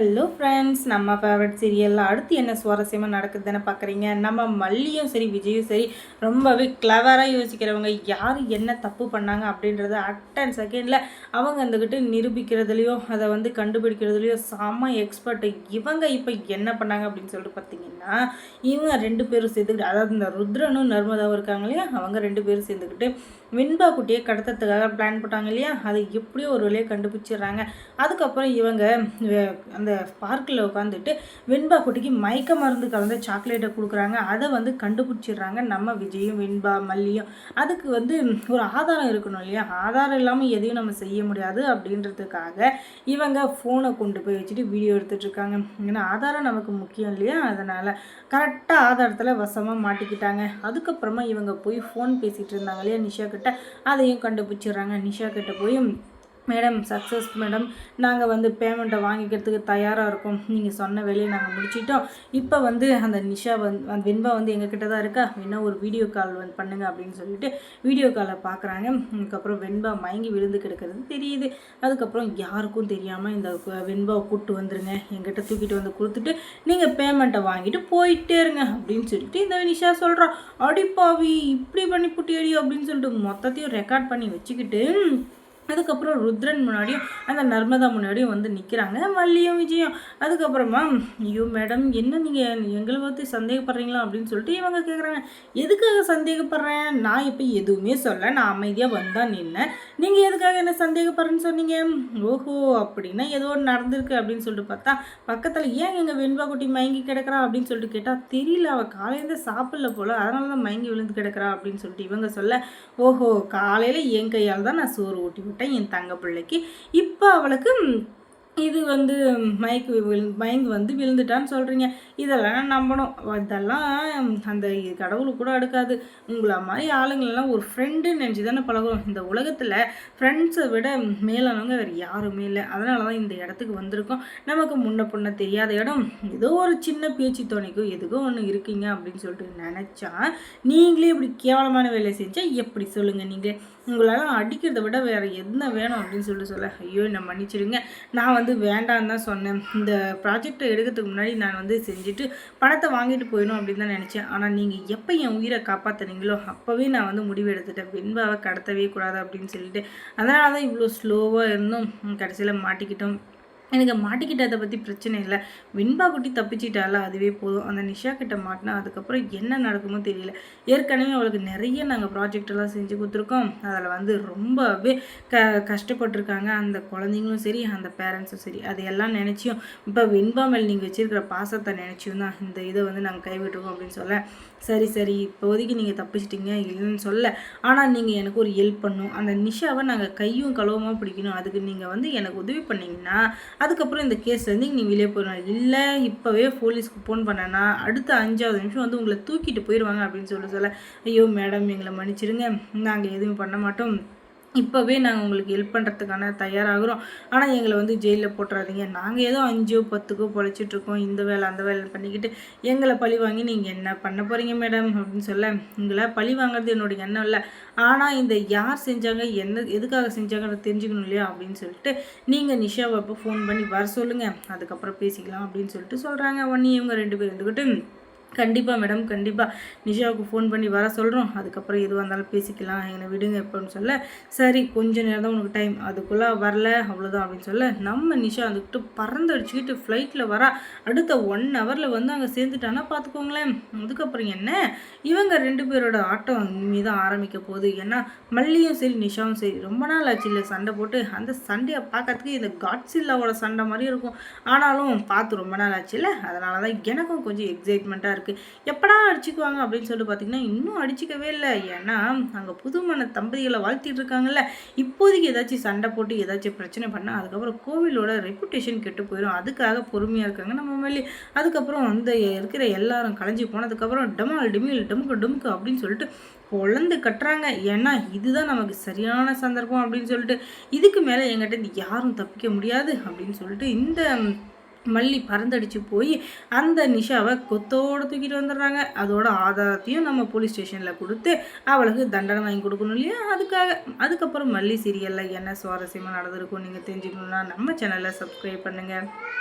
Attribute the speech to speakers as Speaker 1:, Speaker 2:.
Speaker 1: Hello friends நம்ம favourite சீரியலில் அடுத்து என்ன சுவாரஸ்யமாக நடக்குதுன்னு பார்க்குறீங்க? நம்ம மல்லியும் சரி விஜயும் சரி ரொம்பவே கிளவராக யோசிக்கிறவங்க யார் என்ன தப்பு பண்ணாங்க அப்படின்றத அட் அண்ட் செகண்டில் அவங்க அந்தக்கிட்ட நிரூபிக்கிறதுலையோ அதை வந்து கண்டுபிடிக்கிறதுலையோ செம்ம எக்ஸ்பர்ட்டு இவங்க இப்போ என்ன பண்ணாங்க அப்படின்னு சொல்லிட்டு பார்த்தீங்கன்னா இவங்க ரெண்டு பேரும் சேர்ந்துக்கிட்டு அதாவது இந்த ருத்ரனும் நர்மதாவும் இருக்காங்க இல்லையா? அவங்க ரெண்டு பேரும் சேர்ந்துக்கிட்டு வின்பா குட்டியை கடத்துறதுக்காக பிளான் போட்டாங்க இல்லையா? அதை எப்படியோ ஒரு வழியாக கண்டுபிடிச்சிடுறாங்க. அதுக்கப்புறம் இவங்க அந்த பார்க்கில் உட்காந்துட்டு வெண்பா குட்டிக்கு மயக்க மருந்து கலந்த சாக்லேட்டை கொடுக்குறாங்க. அதை வந்து கண்டுபிடிச்சிடுறாங்க நம்ம விஜயும் வெண்பா மல்லியும். அதுக்கு வந்து ஒரு ஆதாரம் இருக்கணும் இல்லையா? ஆதாரம் இல்லாமல் எதையும் நம்ம செய்ய முடியாது அப்படின்றதுக்காக இவங்க ஃபோனை கொண்டு போய் வச்சுட்டு வீடியோ எடுத்துகிட்ருக்காங்க ஏன்னா ஆதாரம் நமக்கு முக்கியம் இல்லையா? அதனால் கரெக்டாக ஆதாரத்தில் வசமாக மாட்டிக்கிட்டாங்க. அதுக்கப்புறமா இவங்க போய் ஃபோன் பேசிகிட்டு இருந்தாங்க இல்லையா? நிஷா கிட்ட அதையும் கண்டுபிடிச்சிடுறாங்க நிஷா கிட்ட போய். மேடம் சக்ஸஸ் மேடம் நாங்கள் வந்து பேமெண்ட்டை வாங்கிக்கிறதுக்கு தயாராக இருக்கோம். நீங்கள் சொன்ன வேலையை நாங்கள் முடிச்சிட்டோம். இப்போ வந்து அந்த நிஷா வந்து அந்த வெண்பா வந்து எங்ககிட்ட தான் இருக்கா? என்ன ஒரு வீடியோ கால் வந்து பண்ணுங்க அப்படின்னு சொல்லிட்டு வீடியோ காலை பார்க்குறாங்க அதுக்கப்புறம் வெண்பா மயங்கி விழுந்து கிடக்கிறது தெரியுது. அதுக்கப்புறம் யாருக்கும் தெரியாமல் இந்த வெண்பாவை கூப்பிட்டு வந்துருங்க. எங்கிட்ட தூக்கிட்டு வந்து கொடுத்துட்டு நீங்கள் பேமெண்ட்டை வாங்கிட்டு போயிட்டே இருங்க அப்படின்னு சொல்லிட்டு இந்த நிஷா சொல்கிறான் அடிப்பாவி இப்படி பண்ணி புட்டியடி அப்படின்னு சொல்லிட்டு மொத்தத்தையும் ரெக்கார்ட் பண்ணி வச்சுக்கிட்டு அதுக்கப்புறம் ருத்ரன் முன்னாடியும் அந்த நர்மதா முன்னாடியும் வந்து நிற்கிறாங்க மல்லியும் விஜயம். அதுக்கப்புறமா ஐயோ மேடம் என்ன நீங்கள் எங்களை பற்றி சந்தேகப்படுறீங்களா அப்படின்னு சொல்லிட்டு இவங்க கேட்குறாங்க எதுக்காக சந்தேகப்படுறேன்? நான் இப்போ எதுவுமே சொல்ல நான் அமைதியாக வந்தால் நின்னேன் நீங்கள் எதுக்காக என்ன சந்தேகப்படுறேன்னு சொன்னீங்க? ஓஹோ அப்படின்னா ஏதோ ஒன்று நடந்திருக்கு அப்படின்னு சொல்லிட்டு பார்த்தா பக்கத்தில் ஏன் எங்கள் வெண்பா குட்டி மயங்கி கிடக்கிறா அப்படின்னு சொல்லிட்டு கேட்டால் தெரியல அவள் காலையிலேருந்து சாப்பிடல போல் அதனால தான் மயங்கி விழுந்து கிடக்கிறா அப்படின்னு சொல்லிட்டு இவங்க சொல்ல ஓஹோ காலையில் என் கையால் தான் நான் சோறு ஊட்டி விட்டேன். என் தங்க பிள்ளைக்கு இப்போ அவளுக்கு இது வந்து மயக்கு விழு மயங்கி வந்து விழுந்துட்டான்னு சொல்கிறீங்க இதெல்லாம் நம்பணும். இதெல்லாம் அந்த கடவுளுக்கு கூட அடுக்காது. உங்களை மாதிரி ஆளுங்களெல்லாம் ஒரு ஃப்ரெண்டுன்னு நினச்சி தானே பழகும் இந்த உலகத்தில் ஃப்ரெண்ட்ஸை விட மேலானவங்க வேறு யாருமே இல்லை. அதனால தான் இந்த இடத்துக்கு வந்திருக்கோம். நமக்கு முன்ன பொண்ண தெரியாத இடம். ஏதோ ஒரு சின்ன பேச்சு துணைக்கும் எதுக்கோ ஒன்று இருக்கீங்க அப்படின்னு சொல்லிட்டு நினச்சா நீங்களே இப்படி கேவலமான வேலை செஞ்சால் எப்படி சொல்லுங்கள் நீங்கள்? உங்களால் அடிக்கிறத விட வேறு என்ன வேணும் அப்படின்னு சொல்லிட்டு சொல்ல. ஐயோ என்னை மன்னிச்சிடுங்க. நான் வந்து வேண்டான்னு தான் சொன்னேன். இந்த ப்ராஜெக்டை எடுக்கிறதுக்கு முன்னாடி நான் வந்து செஞ்சுட்டு பணத்தை வாங்கிட்டு போயிடணும் அப்படின்னு தான் நினச்சேன். ஆனால் நீங்கள் எப்போ என் உயிரை காப்பாற்றுனீங்களோ அப்போவே நான் வந்து முடிவு எடுத்துட்டேன். வெண்பாவை கடத்தவே கூடாது அப்படின்னு சொல்லிட்டு. அதனால தான் இவ்வளோ ஸ்லோவாக இருந்தும் கடைசியில் மாட்டிக்கிட்டோம். எனக்கு மாட்டிக்கிட்டதை பற்றி பிரச்சனை இல்லை. விண்பா குட்டி தப்பிச்சிட்டால அதுவே போதும். அந்த நிஷா கிட்ட மாட்டினா அதுக்கப்புறம் என்ன நடக்குமோ தெரியல. ஏற்கனவே அவளுக்கு நிறைய நாங்கள் ப்ராஜெக்டெல்லாம் செஞ்சு கொடுத்துருக்கோம். அதில் வந்து ரொம்பவே க கஷ்டப்பட்டிருக்காங்க. அந்த குழந்தைங்களும் சரி அந்த பேரண்ட்ஸும் சரி. அதையெல்லாம் நினச்சியும் இப்போ வின்பா மேல் நீங்கள் வச்சுருக்கிற பாசத்தை நினச்சியும் தான் இந்த இதை வந்து நாங்கள் கைவிட்டுருக்கோம் அப்படின்னு சொல்ல. சரி சரி இப்போதைக்கு நீங்கள் தப்பிச்சிட்டிங்க இல்லைன்னு சொல்ல. ஆனால் நீங்கள் எனக்கு ஒரு ஹெல்ப் பண்ணும். அந்த நிஷாவை நாங்கள் கையும் கழுவமாக பிடிக்கணும். அதுக்கு நீங்கள் வந்து எனக்கு உதவி பண்ணிங்கன்னா அதுக்கப்புறம் இந்த கேஸ் வந்து நீ வெளியே போயிடணும் இல்லை இப்போவே போலீஸ்க்கு ஃபோன் பண்ணேன்னா அடுத்த அஞ்சாவது நிமிஷம் வந்து உங்களை தூக்கிட்டு போயிடுவாங்க அப்படின்னு சொல்ல சொல்ல ஐயோ மேடம் எங்களை மன்னிச்சிடுங்க நாங்கள் எதுவும் பண்ண மாட்டோம். இப்போவே நாங்கள் உங்களுக்கு ஹெல்ப் பண்ணுறதுக்கான தயாராகிறோம். ஆனால் எங்களை வந்து ஜெயிலில் போட்டுறாதீங்க. நாங்கள் ஏதோ அஞ்சோ பத்துக்கோ பொழைச்சிட்ருக்கோம் இந்த வேலை அந்த வேலை பண்ணிக்கிட்டு எங்களை பழி வாங்கி நீங்கள் என்ன பண்ண போகிறீங்க மேடம் அப்படின்னு சொல்ல உங்களை பழி வாங்குறது என்னுடைய எண்ணம் இல்லை. ஆனால் இந்த யார் செஞ்சாங்க என்ன எதுக்காக செஞ்சாங்கன்னு தெரிஞ்சுக்கணும் இல்லையா அப்படின்னு சொல்லிட்டு நீங்கள் நிஷாவை அப்போ ஃபோன் பண்ணி வர சொல்லுங்கள் அதுக்கப்புறம் பேசிக்கலாம் அப்படின்னு சொல்லிட்டு சொல்கிறாங்க உடனே இவங்க ரெண்டு பேர் இருந்துக்கிட்டு கண்டிப்பாக மேடம் கண்டிப்பாக நிஷாவுக்கு ஃபோன் பண்ணி வர சொல்கிறோம் அதுக்கப்புறம் எதுவாக இருந்தாலும் பேசிக்கலாம். என்னை விடுங்க எப்போன்னு சொல்ல சரி கொஞ்ச நேரம் தான் உனக்கு டைம் அதுக்குள்ளே வரல அவ்வளோதான் அப்படின்னு சொல்ல நம்ம நிஷா அதுக்கிட்ட பறந்து அடிச்சுக்கிட்டு ஃப்ளைட்டில் வர. அடுத்த ஒன் ஹவரில் வந்து அங்கே சேர்ந்துட்டானா பார்த்துக்கோங்களேன் அதுக்கப்புறம் என்ன? இவங்க ரெண்டு பேரோட ஆட்டம் இனிமே தான் ஆரம்பிக்க போகுது. ஏன்னா மல்லியும் சரி நிஷாவும் சரி ரொம்ப நாள் ஆச்சு இல்லை சண்டை போட்டு. அந்த சண்டையை பார்க்கறதுக்கு இந்த காட்ஸில்லாவோட சண்டை மாதிரி இருக்கும். ஆனாலும் பார்த்து ரொம்ப நாள் ஆச்சு இல்லை. அதனால தான் எனக்கும் கொஞ்சம் எக்ஸைட்மெண்ட்டாக இருக்குது எப்படா அடிச்சுக்குவாங்க அப்படின்னு சொல்லிட்டு பார்த்தீங்கன்னா இன்னும் அடிச்சிக்கவே இல்லை. ஏன்னா அங்கே புதுமண தம்பதிகளை வாழ்த்திட்டு இருக்காங்கல்ல. இப்போதைக்கு ஏதாச்சும் சண்டை போட்டு ஏதாச்சும் பிரச்சனை பண்ணால் அதுக்கப்புறம் கோவிலோட ரெப்புடேஷன் கெட்டு போயிடும் அதுக்காக பொறுமையாக இருக்காங்க நம்ம மேலே. அதுக்கப்புறம் அந்த இருக்கிற எல்லாரும் களைஞ்சி போனதுக்கப்புறம் டமால் டிமில் டமுக்கு டமுக்கு அப்படின்னு சொல்லிட்டு குழந்து கட்டுறாங்க. ஏன்னா இதுதான் நமக்கு சரியான சந்தர்ப்பம் அப்படின்னு சொல்லிட்டு இதுக்கு மேலே எங்கிட்ட யாரும் தப்பிக்க முடியாது அப்படின்னு சொல்லிட்டு இந்த மல்லி பறந்தடிச்சு போய் அந்த நிஷாவை கொத்தோடு தூக்கிட்டு வந்துடுறாங்க. அதோட ஆதாரத்தையும் நம்ம போலீஸ் ஸ்டேஷனில் கொடுத்து அவளுக்கு தண்டனை வாங்கி கொடுக்கணும் இல்லையா? அதுக்காக. அதுக்கப்புறம் மல்லி சீரியலில் என்ன சுவாரஸ்யமாக நடந்திருக்கும் நீங்கள் தெரிஞ்சுக்கணுன்னா நம்ம சேனலை சப்ஸ்கிரைப் பண்ணுங்கள்